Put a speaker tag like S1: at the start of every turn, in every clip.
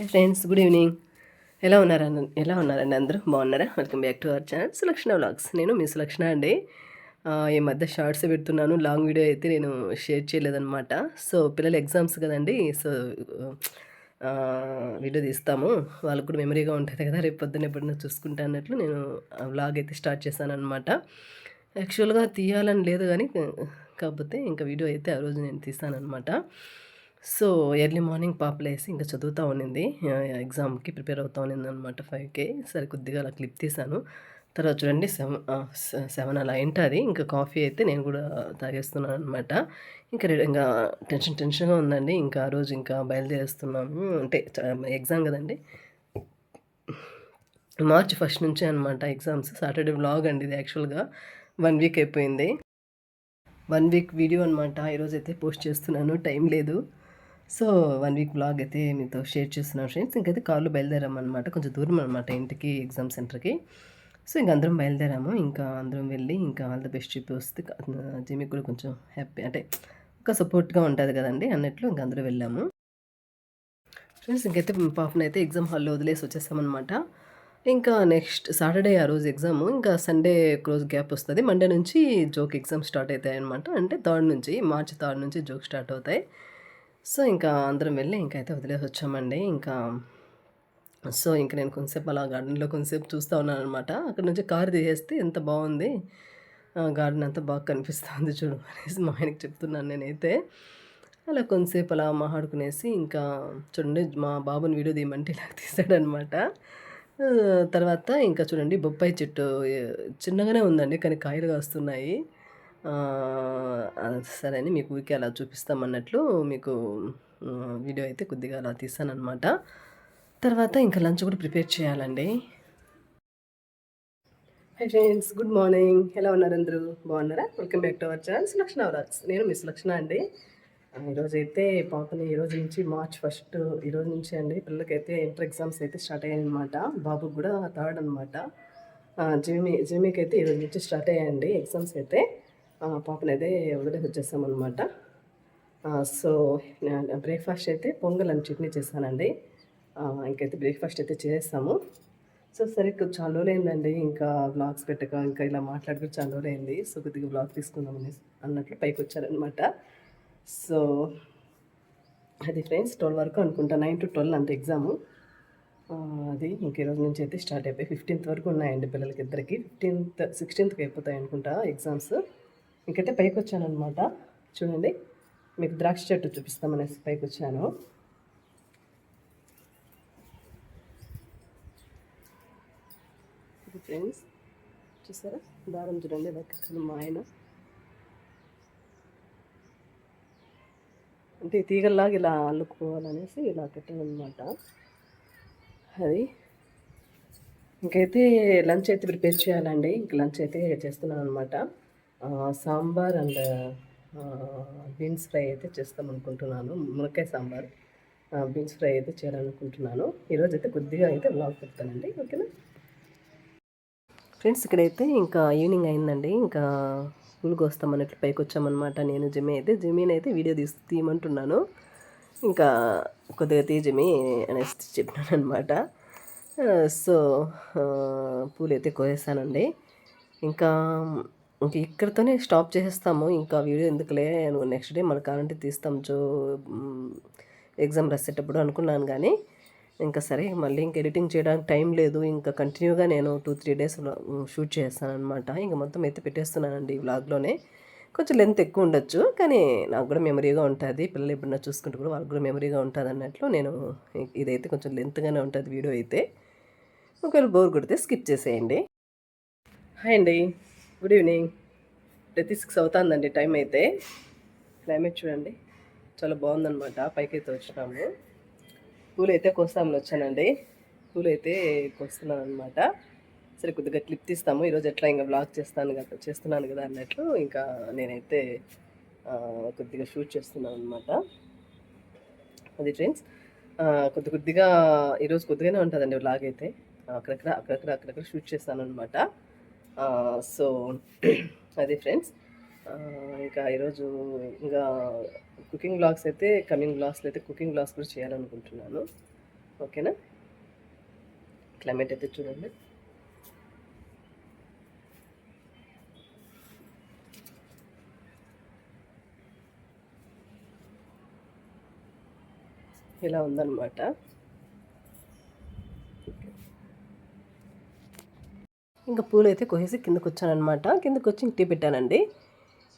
S1: Hi friends good evening ఎలా ఉన్నారండి ఎలా ఉన్నారండి అందరూ? బాగున్నారా? Welcome back to our channel Sulakshana vlogs నేను మీ సులక్షణ అండి. ఈ మధ్య షార్ట్స్ పెడుతున్నాను. లాంగ్ వీడియో అయితే నేను షేర్ చేయలేదన్నమాట. సో పిల్లల ఎగ్జామ్స్ కదండి. సో వీడియో తీస్తాము. వాళ్ళకు కూడా మెమరీగా ఉంటుంది కదా. రేపు పొద్దున్న ఎప్పుడైనా చూసుకుంటా అన్నట్లు నేను వ్లాగ్ అయితే స్టార్ట్ చేశాను అనమాట యాక్చువల్గా తీయాలని లేదు కానీ కాకపోతే ఇంకా వీడియో అయితే ఆ రోజు నేను తీస్తాను అనమాట సో ఎర్లీ మార్నింగ్ పాప లేసి ఇంకా చదువుతూ ఉన్నింది. ఎగ్జామ్కి ప్రిపేర్ అవుతూ ఉన్నింది అనమాట ఫైవ్కి. సరే కొద్దిగా అలా క్లిప్ తీసాను తర్వాత చూడండి సెవెన్ సెవెన్ అలా ఉంటుంది ఇంకా కాఫీ అయితే నేను కూడా తాగేస్తున్నాను అనమాట ఇంకా రెడీ ఇంకా టెన్షన్ టెన్షన్గా ఉందండి. ఇంకా ఆ రోజు ఇంకా బయలుదేరేస్తున్నాము. అంటే ఎగ్జామ్ కదండి. మార్చ్ ఫస్ట్ నుంచే అనమాట ఎగ్జామ్స్. సాటర్డే వ్లాగ్ అండి ఇది యాక్చువల్గా. వన్ వీక్ అయిపోయింది. వన్ వీక్ వీడియో అనమాట. ఈరోజు అయితే పోస్ట్ చేస్తున్నాను. టైం లేదు. సో వన్ వీక్ బ్లాగ్ అయితే మీతో షేర్ చేస్తున్నాను ఫ్రెండ్స్. ఇంకైతే కార్లు బయలుదేరామన్నమాట కొంచెం దూరం అనమాట ఇంటికి ఎగ్జామ్ సెంటర్కి. సో ఇంక అందరం బయలుదేరాము. ఇంకా అందరం వెళ్ళి ఇంకా ఆల్ ద బెస్ట్ చెప్పి వస్తే జిమ్కి కూడా కొంచెం హ్యాపీ అంటే ఒక సపోర్ట్గా ఉంటుంది కదండి అన్నట్లు ఇంక అందరూ వెళ్ళాము. ఫ్రెండ్స్ ఇంకైతే పాపను అయితే ఎగ్జామ్ హాల్లో వదిలేసి వచ్చేసామన్నమాట. ఇంకా నెక్స్ట్ సాటర్డే ఆ రోజు ఎగ్జామ్. ఇంకా సండే క్లోజ్ గ్యాప్ వస్తుంది. మండే నుంచి జోక్ ఎగ్జామ్ స్టార్ట్ అవుతాయి అనమాట అంటే థర్డ్ నుంచి మార్చి థర్డ్ నుంచి జోక్ స్టార్ట్ అవుతాయి. సో ఇంకా అందరం వెళ్ళి ఇంకైతే అయితే వదిలేసి వచ్చామండి ఇంకా సో ఇంకా నేను కొంతసేపు అలా గార్డెన్లో కొంతసేపు చూస్తూ ఉన్నాను అనమాట అక్కడ నుంచి కారు తీసేస్తే ఎంత బాగుంది. గార్డెన్ అంతా బాగా కనిపిస్తుంది చూడు అనేసి మా ఆయనకి చెప్తున్నాను నేనైతే. అలా కొంతసేపు అలా మాట్లాడుకునేసి ఇంకా చూడండి మా బాబుని వీడియో తీయమంటే ఇలా తీసాడనమాట తర్వాత ఇంకా చూడండి బొప్పాయి చెట్టు చిన్నగానే ఉందండి కానీ కాయలు కాస్తున్నాయి. సరే అని మీకు ఊరికే అలా చూపిస్తామన్నట్లు మీకు వీడియో అయితే కొద్దిగా అలా తీసానమాట తర్వాత ఇంకా లంచ్ కూడా ప్రిపేర్ చేయాలండి. హై ఫ్రెండ్స్ గుడ్ మార్నింగ్ ఎలా ఉన్నారు అందరూ? బాగున్నారా? Welcome back to our channel Sulakshana అవరాజ్ నేను మిస్ లక్షణ అండి. ఈరోజు అయితే పాపని ఈరోజు నుంచి మార్చ్ ఫస్ట్ ఈరోజు నుంచి అండి. పిల్లలకైతే ఇంటర్ ఎగ్జామ్స్ అయితే స్టార్ట్ అయ్యాయన్నమాట. బాబుకి కూడా థర్డ్ అనమాట జిమి జిమికి అయితే ఈరోజు నుంచి స్టార్ట్ అయ్యాయండి ఎగ్జామ్స్ అయితే. పాపను అయితే వదిలేసి వచ్చేసామన్నమాట. సో బ్రేక్ఫాస్ట్ అయితే పొంగల్ అని చట్నీ చేశానండి. ఇంకైతే బ్రేక్ఫాస్ట్ అయితే చేస్తాము సో సరే కొద్ది చాలా రోజులైందండి. ఇంకా బ్లాగ్స్ పెట్టక ఇంకా ఇలా మాట్లాడుకుని చాలా రోజులైంది. సో కొద్దిగా బ్లాగ్ తీసుకుందాం అనేసి అన్నట్లు పైకి వచ్చారనమాట సో అది ఫ్రెండ్స్ ట్వెల్వ్ వరకు అనుకుంటా. నైన్ టు ట్వెల్వ్ అంత ఎగ్జాము. అది ఇంక ఈరోజు రోజు నుంచి అయితే స్టార్ట్ అయిపోయి ఫిఫ్టీన్త్ వరకు ఉన్నాయండి పిల్లలకి ఇద్దరికి. ఫిఫ్టీన్త్ సిక్స్టీన్త్కి అయిపోతాయి అనుకుంటా ఎగ్జామ్స్. ఇంకైతే పైకి వచ్చాను అనమాట చూడండి మీకు ద్రాక్ష చెట్టు చూపిస్తామనేసి పైకి వచ్చాను ఫ్రెండ్స్ చూసారా? దారం చూడండి ఇలా మా ఆయన. అంటే తీగల్లాగా ఇలా అల్లుకోవాలనేసి ఇలా కట్టాను అనమాట అది ఇంకైతే లంచ్ అయితే ప్రిపేర్ చేయాలండి. ఇంక లంచ్ అయితే చేస్తున్నాను అనమాట సాంబార్ అండ్ బీన్స్ ఫ్రై అయితే చేస్తాం అనుకుంటున్నాను. మునక్కాయ సాంబార్ బీన్స్ ఫ్రై అయితే చేయాలనుకుంటున్నాను. ఈరోజు అయితే కొద్దిగా అయితే బ్లాగ్ పెడతానండి. ఓకేనా? ఫ్రెండ్స్ ఇక్కడైతే ఇంకా ఈవినింగ్ అయిందండి. ఇంకా స్కూల్కి వస్తామన్నట్లు పైకి వచ్చామన్నమాట. నేను జిమ్మి అయితే జిమ్మీని అయితే వీడియో తీసి తీయమంటున్నాను. ఇంకా కొద్దిగా తీ జిమి అనేసి చెప్పినాను అనమాట సో పూలు అయితే కోసేసానండి ఇంకా ఇంక ఇక్కడతోనే స్టాప్ చేసేస్తాము. ఇంకా వీడియో ఎందుకులే నువ్వు నెక్స్ట్ డే మనకు కావాలంటే తీస్తాం. చో ఎగ్జామ్ రాసేటప్పుడు అనుకున్నాను కానీ ఇంకా సరే మళ్ళీ ఇంక ఎడిటింగ్ చేయడానికి టైం లేదు. ఇంకా కంటిన్యూగా నేను టూ త్రీ డేస్ షూట్ చేస్తాను అనమాట ఇంకా మొత్తం అయితే పెట్టేస్తున్నానండి ఈ వ్లాగ్లోనే. కొంచెం లెంత్ ఎక్కువ ఉండొచ్చు కానీ నాకు కూడా మెమరీగా ఉంటుంది. పిల్లలు ఎప్పుడన్నా చూసుకుంటే కూడా వాళ్ళకి కూడా మెమరీగా ఉంటుంది అన్నట్లు నేను ఇదైతే కొంచెం లెంత్గానే ఉంటుంది వీడియో అయితే. ఒకవేళ బోర్ కొడితే స్కిప్ చేసేయండి. హాయ్ అండి. Good evening. ప్రతి సిక్స్ అవుతుందండి టైం అయితే. క్లైమేట్ చూడండి. చాలా బాగుందనమాట పైకైతే వచ్చినాము. పూలు అయితే కోస్తామని వచ్చానండి. పూలు అయితే కోస్తున్నాను అనమాట సరే కొద్దిగా క్లిప్ తీస్తాము. ఈరోజు ఎట్లా ఇంకా బ్లాగ్ చేస్తాను కదా చేస్తున్నాను కదా అన్నట్లు ఇంకా నేనైతే కొద్దిగా షూట్ చేస్తున్నాను అనమాట అది ఫ్రెండ్స్ కొద్ది కొద్దిగా ఈరోజు కొద్దిగానే ఉంటుందండి బ్లాగ్ అయితే. అక్కడక్కడ అక్కడక్కడ అక్కడక్కడ షూట్ చేస్తాను అనమాట సో అది ఫ్రెండ్స్ ఇంకా ఈరోజు ఇంకా కుకింగ్ బ్లాగ్స్ అయితే కమింగ్ బ్లాగ్స్లో అయితే కుకింగ్ బ్లాగ్స్ కూడా చేయాలనుకుంటున్నాను. ఓకేనా? క్లైమేట్ అయితే చూడండి. ఇలా ఉందన్నమాట. ఇంకా పూలు అయితే కోసేసి కిందకు వచ్చానమాట కిందకు వచ్చి టీ పెట్టానండి.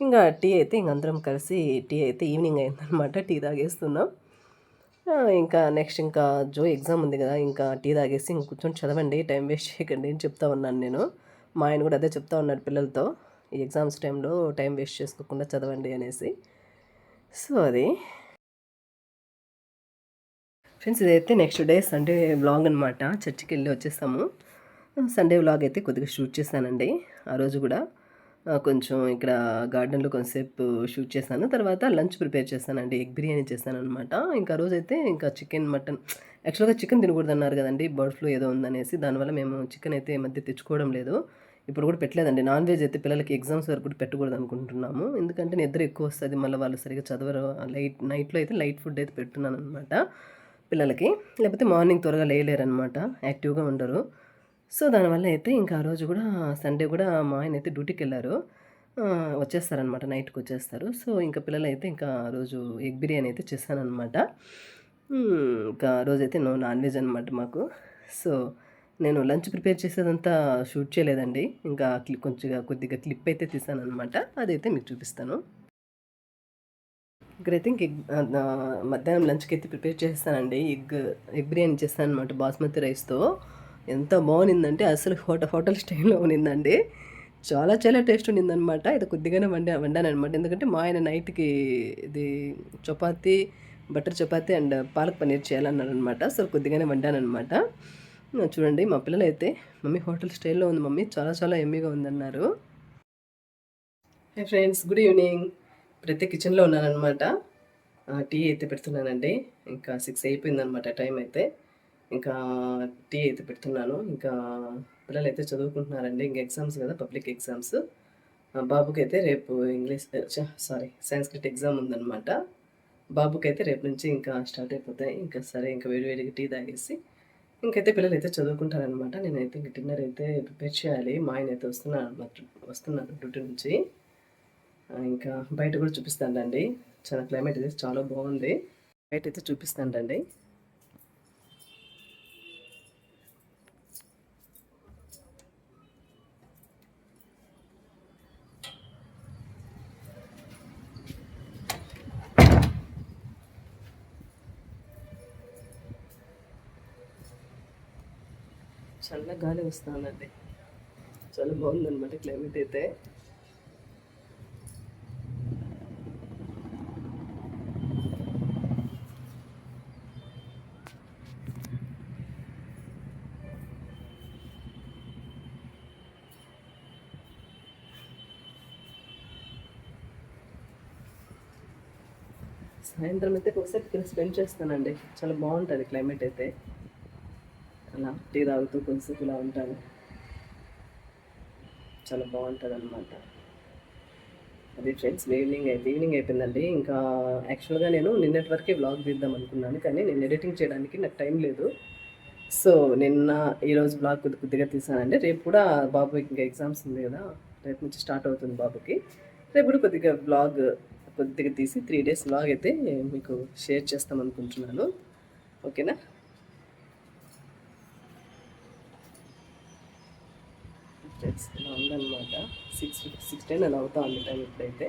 S1: ఇంకా టీ అయితే ఇంక అందరం కలిసి టీ అయితే ఈవినింగ్ అయిందనమాట టీ తాగేస్తున్నాం. ఇంకా నెక్స్ట్ ఇంకా జో ఎగ్జామ్ ఉంది కదా ఇంకా టీ తాగేసి ఇంక కూర్చొని చదవండి టైం వేస్ట్ చేయకండి అని చెప్తా ఉన్నాను నేను. మా ఆయన కూడా అదే చెప్తా ఉన్నాడు పిల్లలతో. ఈ ఎగ్జామ్స్ టైంలో టైం వేస్ట్ చేసుకోకుండా చదవండి అనేసి. సో అది. ఫ్రెండ్స్ ఇదైతే నెక్స్ట్ డే సండే బ్లాగ్ అనమాట చర్చికి వెళ్ళి వచ్చేసాము సండే వ్లాగ్ అయితే కొద్దిగా షూట్ చేశానండి. ఆ రోజు కూడా కొంచెం ఇక్కడ గార్డెన్లో కొంతసేపు షూట్ చేశాను. తర్వాత లంచ్ ప్రిపేర్ చేశానండి. ఎగ్ బిర్యానీ చేశాను అనమాట ఇంకా ఆ ఇంకా చికెన్ మటన్ యాక్చువల్గా చికెన్ తినకూడదు అన్నారు కదండి. బర్డ్ ఫ్లూ ఏదో ఉందనేసి దానివల్ల మేము చికెన్ అయితే మధ్య తెచ్చుకోవడం లేదు. ఇప్పుడు కూడా పెట్టలేదండి. నాన్ వెజ్ అయితే పిల్లలకి ఎగ్జామ్స్ వరకు కూడా పెట్టకూడదు అనుకుంటున్నాము. ఎందుకంటే నిద్ర ఎక్కువ వస్తుంది. మళ్ళీ వాళ్ళు సరిగ్గా చదవరు. లైట్ నైట్లో అయితే లైట్ ఫుడ్ అయితే పెడుతున్నాను అనమాట పిల్లలకి. లేకపోతే మార్నింగ్ త్వరగా లేయలేరు అనమాట యాక్టివ్గా ఉండరు. సో దానివల్ల అయితే ఇంకా ఆ రోజు కూడా సండే కూడా మా ఆయన అయితే డ్యూటీకి వెళ్ళారు వచ్చేస్తారనమాట నైట్కి వచ్చేస్తారు. సో ఇంకా పిల్లలు అయితే ఇంకా రోజు ఎగ్ బిర్యానీ అయితే చేశానమాట ఇంకా రోజైతే నో నాన్ వెజ్ అనమాట మాకు. సో నేను లంచ్ ప్రిపేర్ చేసేదంతా షూట్ చేయలేదండి. ఇంకా క్లిప్ కొంచెంగా కొద్దిగా క్లిప్ అయితే తీసానమాట అదైతే మీకు చూపిస్తాను. ఇక్కడ అయితే ఇంక ఎగ్ మధ్యాహ్నం లంచ్కి అయితే ప్రిపేర్ చేస్తానండి. ఎగ్ ఎగ్ బిర్యానీ చేస్తాను అనమాట బాస్మతి రైస్తో. ఎంత బాగునిందంటే అసలు హోటల్ హోటల్ స్టైల్లో ఉన్నిందండి. చాలా చాలా టేస్ట్ ఉండిందనమాట ఇది కొద్దిగానే వండా వండాను అనమాట ఎందుకంటే మా ఆయన నైట్కి ఇది చపాతీ బటర్ చపాతీ అండ్ పాలక్ పన్నీర్ చేయాలన్నాడనమాట అసలు సో కొద్దిగానే వండాను అనమాట చూడండి మా పిల్లలు అయితే మమ్మీ హోటల్ స్టైల్లో ఉంది మమ్మీ. చాలా చాలా ఎమ్మీగా ఉందన్నారు. Hey friends good evening. ప్రతి కిచెన్లో ఉన్నానమాట టీ అయితే పెడుతున్నానండి. ఇంకా సిక్స్ అయిపోయిందనమాట టైం అయితే. ఇంకా టీ అయితే పెడుతున్నాను. ఇంకా పిల్లలు అయితే చదువుకుంటున్నారండి. ఇంకా ఎగ్జామ్స్ కదా పబ్లిక్ ఎగ్జామ్స్. బాబుకి అయితే రేపు ఇంగ్లీష్ సారీ సంస్కృత్ ఎగ్జామ్ ఉందన్నమాట. బాబుకి అయితే రేపు నుంచి ఇంకా స్టార్ట్ అయిపోతాయి. ఇంకా సరే ఇంకా వేడివేడిగా టీ తాగేసి. ఇంకైతే పిల్లలు అయితే చదువుకుంటారనమాట నేనైతే ఇంక డిన్నర్ అయితే ప్రిపేర్ చేయాలి. మా ఆయన అయితే వస్తున్నాను అనమాట వస్తున్నాను డ్యూటీ నుంచి. ఇంకా బయట కూడా చూపిస్తానండి చాలా క్లైమేట్ అయితే చాలా బాగుంది. బయట అయితే చూపిస్తానండి చల్ల గాలి వస్తుందండి. చాలా బాగుందన్నమాట క్లైమేట్ అయితే. సాయంత్రం అయితే ఒకసారి ఇక్కడ స్పెండ్ చేస్తానండి. చాలా బాగుంటుంది క్లైమేట్ అయితే. అలా టీ తాగుతూ కొంచెంసేపు ఇలా ఉంటాను. చాలా బాగుంటుంది అనమాట అది ఫ్రెండ్స్ ఈవినింగ్ అయితే ఈవినింగ్ అయిపోయిందండి. ఇంకా యాక్చువల్గా నేను నిన్నటి వరకే బ్లాగ్ తీద్దాం అనుకున్నాను కానీ నేను ఎడిటింగ్ చేయడానికి నాకు టైం లేదు. సో నిన్న ఈరోజు బ్లాగ్ కొద్ది కొద్దిగా తీసానండి. రేపు కూడా బాబుకి ఇంకా ఎగ్జామ్స్ ఉంది కదా రేపు నుంచి స్టార్ట్ అవుతుంది బాబుకి. రేపు కూడా కొద్దిగా బ్లాగ్ కొద్దిగా తీసి త్రీ డేస్ బ్లాగ్ అయితే మీకు షేర్ చేస్తాం అనుకుంటున్నాను ఓకేనా? ఫ్రెండ్స్ ఇలా ఉందన్నమాట. సిక్స్ సిక్స్ టెన్ అలా అవుతా ఉంది టైం ఇప్పుడైతే.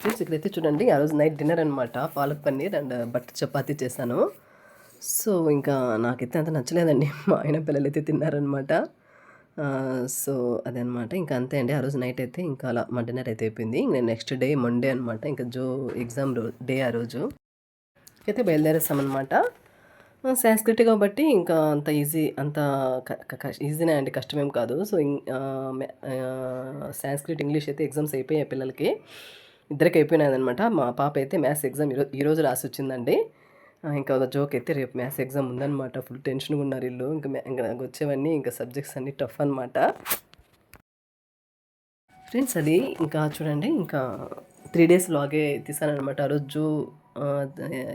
S1: ఫ్రెండ్స్ ఇక్కడైతే చూడండి ఆ రోజు నైట్ డిన్నర్ అనమాట పాలక్ పన్నీర్ అండ్ బటర్ చపాతీ చేశాను. సో ఇంకా నాకైతే అంత నచ్చలేదండి. మా ఆయన పిల్లలు అయితే తిన్నారనమాట సో అదనమాట ఇంకా అంతే అండి ఆ రోజు నైట్ అయితే ఇంకా అలా మా డిన్నర్ అయితే అయిపోయింది. నేను నెక్స్ట్ డే మండే అనమాట ఇంకా జో ఎగ్జామ్ డే ఆ రోజు. అయితే బయలుదేరేస్తామన్నమాట సాంస్క్రిట్ కాబట్టి ఇంకా అంత ఈజీ అంత ఈజీనే అండి కష్టమేం కాదు. సో సాంస్క్రిట్ ఇంగ్లీష్ అయితే ఎగ్జామ్స్ అయిపోయాయి పిల్లలకి. ఇద్దరికి అయిపోయినాయనమాట మా పాప అయితే మ్యాథ్స్ ఎగ్జామ్ ఈరోజు ఈరోజు రాసి వచ్చిందండి. ఇంకా ఒక జోక్ అయితే రేపు మ్యాథ్స్ ఎగ్జామ్ ఉందన్నమాట. ఫుల్ టెన్షన్గా ఉన్నారు ఇల్లు ఇంకా ఇంకా నాకు వచ్చేవన్నీ ఇంకా సబ్జెక్ట్స్ అన్నీ టఫ్ అనమాట ఫ్రెండ్స్ అది ఇంకా చూడండి ఇంకా త్రీ డేస్ లాగే తీసానమాట ఆ రోజు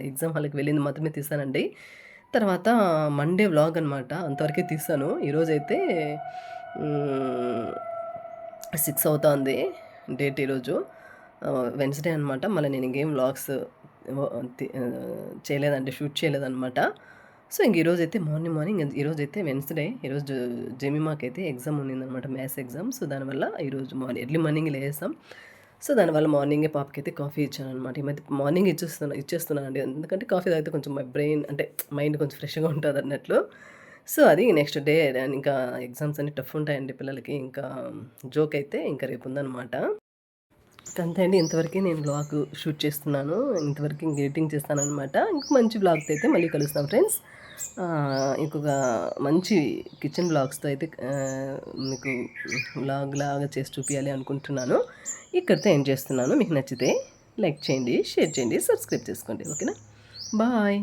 S1: ఎగ్జామ్ హాల్కి వెళ్ళింది మాత్రమే తీసానండి. తర్వాత మండే వ్లాగ్ అనమాట అంతవరకే తీసాను. ఈరోజైతే సిక్స్ అవుతుంది డేట్ ఈరోజు వెన్స్డే అనమాట మళ్ళీ నేను ఇంకేం వ్లాగ్స్ చేయలేదండి షూట్ చేయలేదన్నమాట. సో ఇంక ఈరోజు అయితే మార్నింగ్ మార్నింగ్ ఈరోజు అయితే వెన్స్డే. ఈరోజు జెమిమాకి అయితే ఎగ్జామ్ ఉన్నిందనమాట మ్యాథ్స్ ఎగ్జామ్. సో దానివల్ల ఈరోజు మార్నింగ్ ఎర్లీ మార్నింగ్ లేసాం. సో దానివల్ల మార్నింగే పాపకి అయితే కాఫీ ఇచ్చాను అనమాట ఈ మధ్య మార్నింగ్ ఇచ్చేస్తున్నాను ఇచ్చేస్తున్నాను అండి ఎందుకంటే కాఫీ తాగితే కొంచెం మై బ్రెయిన్ అంటే మైండ్ కొంచెం ఫ్రెష్గా ఉంటుంది అన్నట్లు. సో అది నెక్స్ట్ డే ఇంకా ఎగ్జామ్స్ అన్ని టఫ్ ఉంటాయండి పిల్లలకి. ఇంకా జోక్ అయితే ఇంకా రేపు ఉందన్నమాట. అంతే అండి. ఇంతవరకు నేను బ్లాగ్ షూట్ చేస్తున్నాను. ఇంతవరకు ఇంక ఎడిటింగ్ చేస్తాను అనమాట ఇంక మంచి బ్లాగ్తో అయితే మళ్ళీ కలుస్తాం ఫ్రెండ్స్. ఇంకొక మంచి కిచెన్ బ్లాగ్స్తో అయితే మీకు బ్లాగ్ లాగా చేసి చూపించాలి అనుకుంటున్నాను. ఇక్కడితో ఏం చేస్తున్నాను. మీకు నచ్చితే లైక్ చేయండి షేర్ చేయండి సబ్స్క్రైబ్ చేసుకోండి. ఓకేనా? బాయ్.